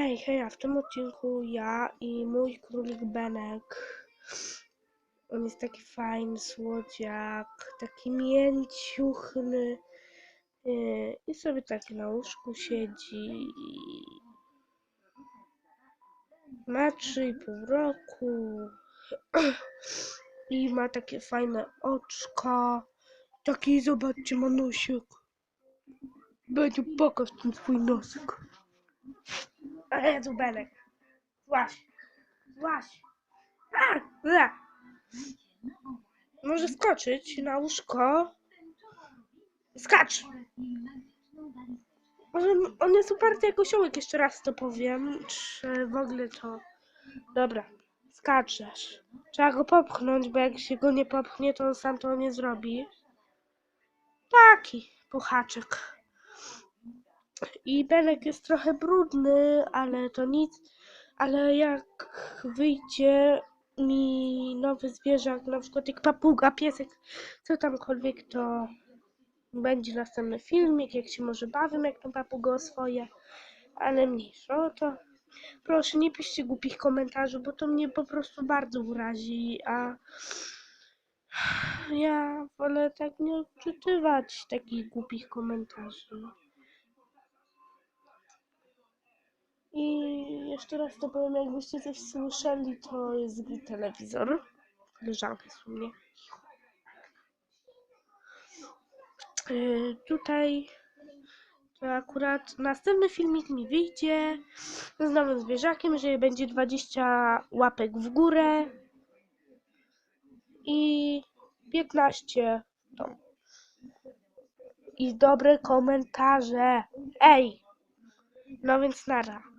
Ej, hej, a w tym odcinku ja i mój królik Benek. On jest taki fajny, słodziak, taki mięciuchny. yy, I sobie tak na łóżku siedzi. Ma trzy i pół roku. I ma takie fajne oczka. Taki, zobaczcie, ma. Będzie pokaż ten swój nosek. A Jezu, Benek. Złaś. Złaś. A, a. Może skoczyć na łóżko. Skacz. Może on jest uparty jak osiołek, jeszcze raz to powiem. Czy w ogóle to... Dobra, skaczesz. Trzeba go popchnąć, bo jak się go nie popchnie, to on sam to nie zrobi. Taki puchaczek. I Benek jest trochę brudny, ale to nic. Ale jak wyjdzie mi nowy zwierzak, na przykład jak papuga, piesek, co tamkolwiek, to będzie następny filmik, jak się może bawię, jak tą papugę swoje. Ale mniejsza, no to proszę nie piszcie głupich komentarzy, bo to mnie po prostu bardzo urazi, a ja wolę tak nie odczytywać takich głupich komentarzy. I jeszcze raz to powiem, jakbyście coś słyszeli, to jest gry telewizor. Koleżanka jest u mnie. Yy, tutaj to akurat następny filmik mi wyjdzie z nowym zwierzakiem, że będzie 20 łapek w górę i 15 w dół. I dobre komentarze. Ej! No więc nara.